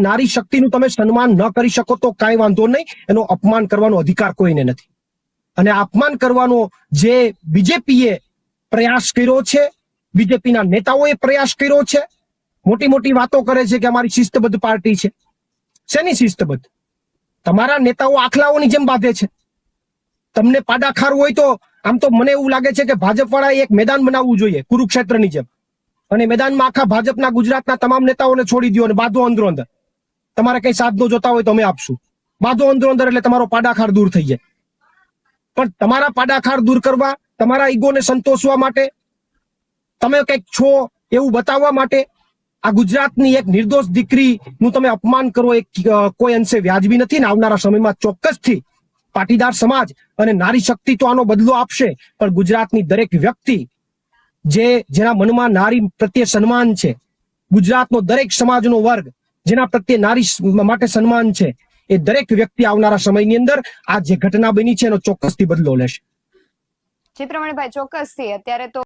નારી શક્તિનું તમે સન્માન ન કરી શકો તો કાંઈ વાંધો નહીં. એનો અપમાન કરવાનો અધિકાર કોઈને નથી. અને અપમાન કરવાનો જે બીજેપીએ પ્રયાસ કર્યો છે, બીજેપીના નેતાઓએ પ્રયાસ કર્યો છે, મોટી મોટી વાતો કરે છે કે અમારી શિસ્તબદ્ધ પાર્ટી છે. શેની શિસ્તબદ્ધ? તમારા નેતાઓ આખલાઓની જેમ બાંધે છે. તમને પાડાખાર હોય તો આમ તો મને એવું લાગે છે કે ભાજપ વાળાએ એક મેદાન બનાવવું જોઈએ, કુરુક્ષેત્રની જેમ. અને મેદાનમાં આખા ભાજપના ગુજરાતના તમામ નેતાઓને છોડી દો અને બાંધો અંદરો, અંદર. તમારે કઈ સાધનો જોતા હોય તો અમે આપશું. બાંધો અંદરો અંદર એટલે તમારો પાડાખાર દૂર થઈ જાય. પણ તમારા પાડાખાર દૂર કરવા, તમારા ઈગોને સંતોષવા માટે, તમે કંઈક છો એવું બતાવવા માટે, આ ગુજરાતની એક નિર્દોષ દીકરીનું તમે અપમાન કરો એ કોઈ અંશે વ્યાજબી નથી ને આવનારા સમયમાં ચોક્કસથી પાટીદાર સમાજ અને નારી શક્તિ તો આનો બદલો આપશે, પણ ગુજરાતની દરેક વ્યક્તિ જે, જેના મનમાં નારી પ્રત્યે સન્માન છે, ગુજરાતનો દરેક સમાજનો વર્ગ જેના પ્રત્યે નારી માટે સન્માન છે. એ દરેક વ્યક્તિ આવનારા સમયની અંદર આ જે ઘટના બની છે એનો ચોક્કસથી બદલો લેશે. જી પ્રમાણે ભાઈ ચોક્કસથી, અત્યારે તો